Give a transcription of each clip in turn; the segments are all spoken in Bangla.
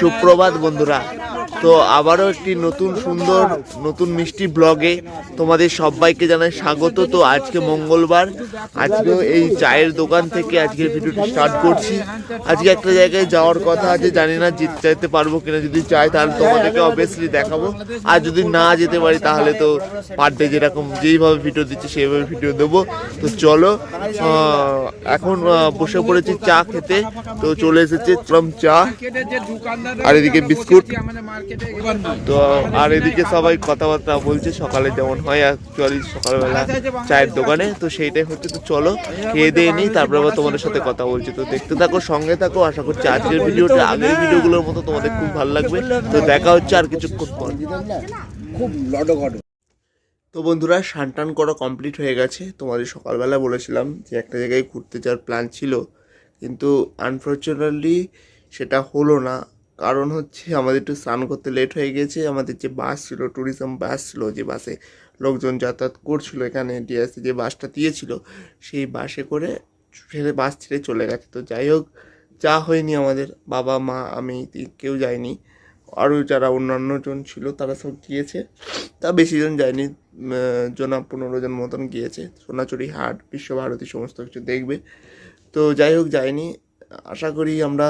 সুপ্রভাত বন্ধুরা। তো আবারও একটি নতুন সুন্দর, নতুন মিষ্টি ব্লগে তোমাদের সবাইকে জানাই স্বাগত। তো আজকে মঙ্গলবার আজকে এই চায়ের দোকান থেকে আজকের ভিডিওটি স্টার্ট করছি। আজকে একটা জায়গায় যাওয়ার কথা আছে, জানি না যেতে চাইতে পারব কিনা। যদি চাই তাহলে তোমাদেরকে অবভিয়াসলি দেখাবো। আর যদি না যেতে পারি তাহলে তো পার ডে যেরকম যেইভাবে ভিডিও দিচ্ছি, সেইভাবে ভিডিও দেবো। তো চলো এখন বসে পড়েছি চা খেতে। তো চলে এসেছে চরম চা। আর এদিকে বিস্কুট তো আর এদিকে সবাই কথাবার্তা বলছে সকালে যেমন হয় অ্যাকচুয়ালি সকালবেলা চায়ের দোকানে তো সেইটাই হচ্ছে তো চলো খেয়ে দিয়ে নিই তারপরে আবার তোমাদের সাথে কথা বলছি তো দেখতে থাকো সঙ্গে থাকো আশা করছি আজকের ভিডিওটা আগের ভিডিওগুলোর মতো তোমাদের খুব ভালো লাগবে তো দেখা হচ্ছে আর কিছুক্ষণ পর। খুব লডঘট তো বন্ধুরা টান করা কমপ্লিট হয়ে গেছে। তোমাদের সকালবেলা বলেছিলাম যে একটা জায়গায় ঘুরতে যাওয়ার প্ল্যান ছিল কিন্তু আনফর্চুনেটলি সেটা হলো না। কারণ হচ্ছে আমাদের একটু স্নান করতে লেট হয়ে গেছে। আমাদের যে বাস ছিল ট্যুরিজম বাস ছিল, যে বাসে লোকজন যাতায়াত করছিল এখানে ডিএসসি যে বাসটা দিয়েছিল, সেই বাসে করে ছেড়ে বাস ছেড়ে চলে গেছে। তো যাই হোক, যা হয়নি আমাদের। বাবা, মা, আমি কেউ যায়নি। আরও যারা অন্যান্য জন ছিল, তারা সব গিয়েছে। তা বেশি জন যায়নি। জনা পনেরো জন মতন গিয়েছে। সোনাচুরি হাট, বিশ্বভারতী, সমস্ত কিছু দেখবে। তো যাই হোক, যাইনি। আশা করি আমরা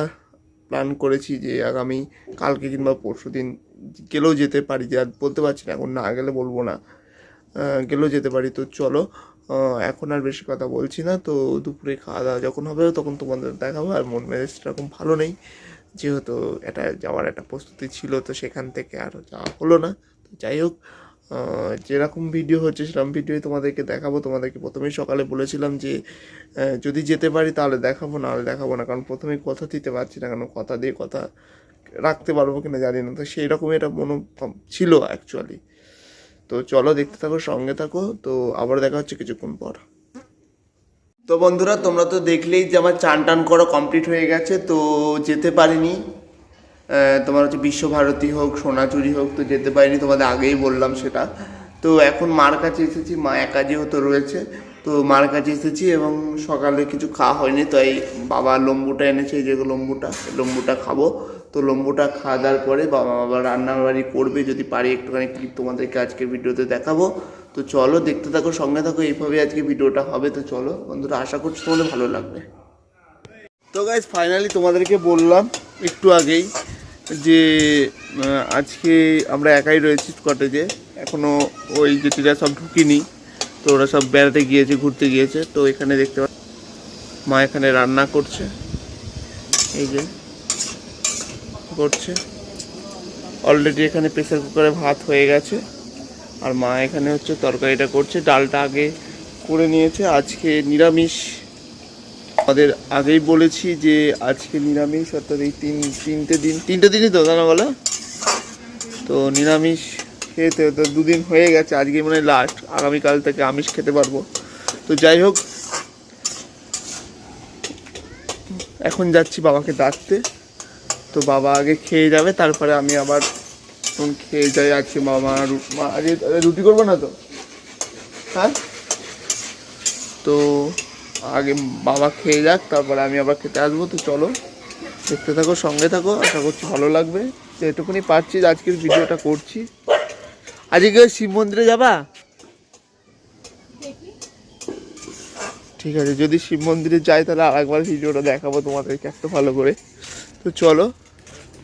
প্ল্যান করেছি যে আগামী কালকে কিংবা পরশু দিন গেলেও যেতে পারি, যে আর বলতে পারছি না, এখন না গেলে বলব না। গেলেও যেতে পারি। তো চলো এখন আর বেশি কথা বলছি না। তো দুপুরে খাওয়া দাওয়া যখন হবে তখন তোমাদের দেখাবো। আর মন মেজাজ সেরকম ভালো নেই। যেহেতু এটা যাওয়ার একটা প্রস্তুতি ছিল, তো সেখান থেকে আর যাওয়া হলো না। তো যাই হোক যেরকম ভিডিও হচ্ছে সেরকম ভিডিওই তোমাদেরকে দেখাবো। তোমাদেরকে প্রথমেই সকালে বলেছিলাম যে যদি যেতে পারি তাহলে দেখাবো, না হলে দেখাবো না। কারণ প্রথমেই কথা দিতে পারছি না কারণ কথা দিয়ে কথা রাখতে পারব কিনা জানি না। তো সেই রকমই এটা মনোভাব ছিল অ্যাকচুয়ালি তো চলো দেখতে থাকো, সঙ্গে থাকো। তো আবার দেখা হচ্ছে কিছুক্ষণ পর। তো বন্ধুরা, তোমরা তো দেখলেই যে আমার চান টান করা কমপ্লিট হয়ে গেছে। তো যেতে পারিনি। তোমার হচ্ছে বিশ্বভারতী হোক সোনাচুরি হোক, তো যেতে পারিনি, তোমাদের আগেই বললাম সেটা। তো এখন মার কাছে এসেছি, মা একা যেহেতু রয়েছে, তো মার কাছে এসেছি এবং সকালে কিছু খাওয়া হয়নি, তাই বাবা লম্বুটা এনেছে, এই যে লম্বুটা লম্বুটা খাব। তো লম্বুটা খাওয়া দাওয়ার পরে বাবা আবার রান্নাবাড়ি করবে, যদি পারি একটুখানি ক্লিপ তোমাদেরকে আজকে ভিডিওতে দেখাবো। তো চলো, দেখতে থাকো, সঙ্গে থাকো এইভাবে আজকে ভিডিওটা হবে। তো চলো, বন্ধুরা, আশা করছি তোমাদের ভালো লাগবে। তো গাইজ ফাইনালি তোমাদেরকে বললাম, একটু আগেই যে আজকে আমরা একাই রয়েছি কটেজে এখনও ওই জেঠিরা সব ঢুকিনি, তো ওরা সব বেড়াতে গিয়েছে, ঘুরতে গিয়েছে। তো এখানে দেখতে পা- মা এখানে রান্না করছে। এই যে, করছে। অলরেডি এখানে প্রেসার কুকারে ভাত হয়ে গেছে। আর মা এখানে হচ্ছে তরকারিটা করছে। ডালটা আগে করে নিয়েছে। আজকে নিরামিষ। আমাদের আগেই বলেছি যে আজকে নিরামিষ, অর্থাৎ এই তিন, তিনটে দিন, তিনটে দিনই তো জানা বলো? তো নিরামিষ খেতে, তো দুদিন হয়ে গেছে, আজকে মানে লাস্ট আগামীকাল থেকে আমিষ খেতে পারব। তো যাই হোক, এখন যাচ্ছি বাবাকে ডাকতে। তো বাবা আগে খেয়ে যাবে, তারপরে আমি আবার তখন খেয়ে যাই, আজকে মামা রুটি করব না তো? হ্যাঁ? তো আগে বাবা খেয়ে যাক, তারপরে আমি আবার খেতে আসব, তো চলো। দেখতে থাকো, সঙ্গে থাকো, আশা করছি ভালো লাগবে। তো যেটুকুনি পারছি আজকের ভিডিওটা করছি। আজকে শিব মন্দিরে যাবা? ঠিক আছে, যদি শিব মন্দিরে যাই, তাহলে আর একবার ভিডিওটা দেখাবো তোমাদেরকে একটু ভালো করে। তো চলো,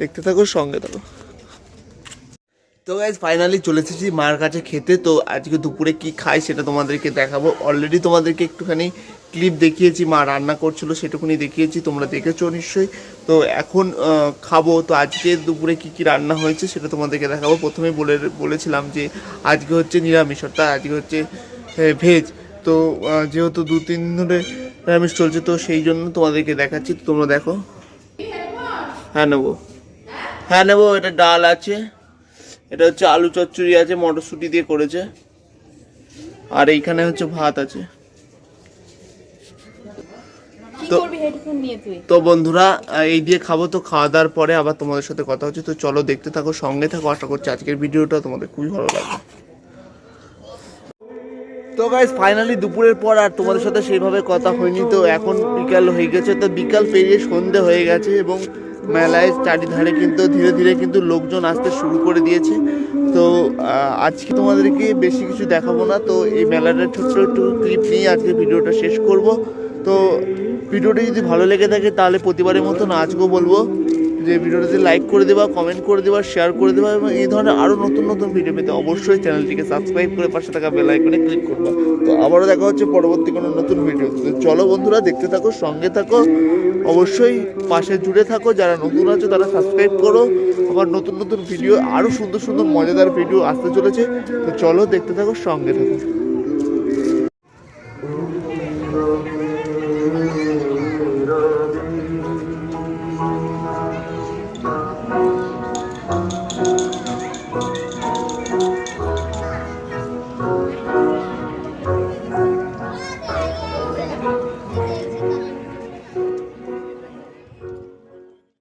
দেখতে থাকো, সঙ্গে থাকো। তো গাইজ ফাইনালি চলে এসেছি মার কাছে খেতে। তো আজকে দুপুরে কি খাই সেটা তোমাদেরকে দেখাবো। অলরেডি তোমাদেরকে একটুখানি ক্লিপ দেখিয়েছি, মা রান্না করছিল, সেটুকুনি দেখিয়েছি, তোমরা দেখেছ নিশ্চয়ই। তো এখন খাব। তো আজকে দুপুরে কি কি রান্না হয়েছে সেটা তোমাদেরকে দেখাবো। প্রথমে বলে, বলেছিলাম যে আজকে হচ্ছে নিরামিষ, অর্থাৎ আজকে হচ্ছে ভেজ তো যেহেতু দু, তিন ধরে নিরামিষ চলছে, তো সেই জন্য তোমাদেরকে দেখাচ্ছি। তোমরা দেখো। হ্যাঁ নেব। হ্যাঁ নেব, এটা ডাল আছে। এটা হচ্ছে আলু চচ্চড়ি আছে, মটরশুঁটি দিয়ে করেছে। আর এইখানে হচ্ছে ভাত আছে। তো- তো বন্ধুরা এই দিয়ে খাব তো খাওয়া দাওয়ার পরে আবার তোমাদের সাথে কথা হচ্ছে। তো চলো দেখতে থাকো সঙ্গে থাকো। আশা করছি আজকের ভিডিওটা তোমাদের খুবই ভালো লাগবে। তো গাইজ ফাইনালি দুপুরের পর আর তোমাদের সাথে সেইভাবে কথা হয়নি। তো এখন বিকাল হয়ে গেছে। তো বিকাল পেরিয়ে সন্ধে হয়ে গেছে এবং মেলায় চারিধারে কিন্তু ধীরে ধীরে কিন্তু লোকজন আসতে শুরু করে দিয়েছে। তো আজকে তোমাদেরকে বেশি কিছু দেখাবো না। তো এই মেলাটার ছোট্ট একটু ক্লিপ নিয়ে আজকে ভিডিওটা শেষ করব। তো ভিডিওটা যদি ভালো লেগে থাকে, তাহলে প্রতিবারের মতন আজকেও বলব। যে ভিডিওটাতে লাইক করে দেবা কমেন্ট করে দেবা শেয়ার করে দেবা এবং এই ধরনের আরও নতুন নতুন ভিডিও পেতে অবশ্যই চ্যানেলটিকে সাবস্ক্রাইব করে পাশে থাকা বেল আইকনে ক্লিক করবা। তো আবারও দেখা হচ্ছে পরবর্তী কোনো নতুন ভিডিও তো চলো বন্ধুরা, দেখতে থাকো, সঙ্গে থাকো। অবশ্যই পাশে জুড়ে থাকো, যারা নতুন আছে তারা সাবস্ক্রাইব করো। আবার নতুন নতুন ভিডিও আরও সুন্দর সুন্দর মজাদার ভিডিও আসতে চলেছে। তো চলো দেখতে থাকো, সঙ্গে থাকো।